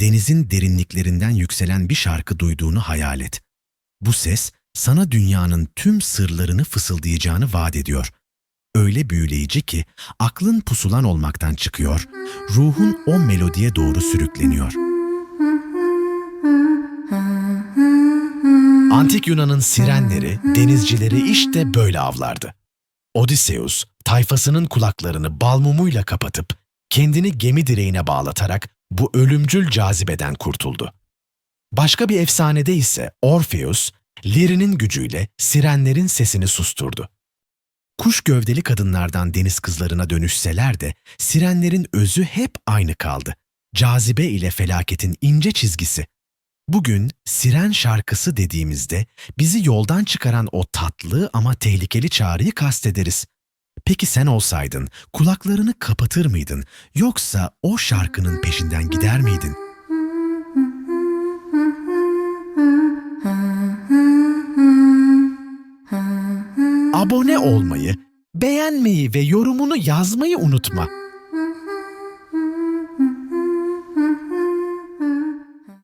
denizin derinliklerinden yükselen bir şarkı duyduğunu hayal et. Bu ses sana dünyanın tüm sırlarını fısıldayacağını vaat ediyor. Öyle büyüleyici ki aklın pusulan olmaktan çıkıyor, ruhun o melodiye doğru sürükleniyor. Antik Yunan'ın sirenleri, denizcileri işte böyle avlardı. Odysseus, tayfasının kulaklarını bal mumuyla kapatıp kendini gemi direğine bağlatarak bu ölümcül cazibeden kurtuldu. Başka bir efsanede ise Orpheus, lirinin gücüyle sirenlerin sesini susturdu. Kuş gövdeli kadınlardan deniz kızlarına dönüşseler de sirenlerin özü hep aynı kaldı. Cazibe ile felaketin ince çizgisi. Bugün siren şarkısı dediğimizde bizi yoldan çıkaran o tatlı ama tehlikeli çağrıyı kastederiz. Peki sen olsaydın kulaklarını kapatır mıydın yoksa o şarkının peşinden gider miydin? Abone olmayı, beğenmeyi ve yorumunu yazmayı unutma.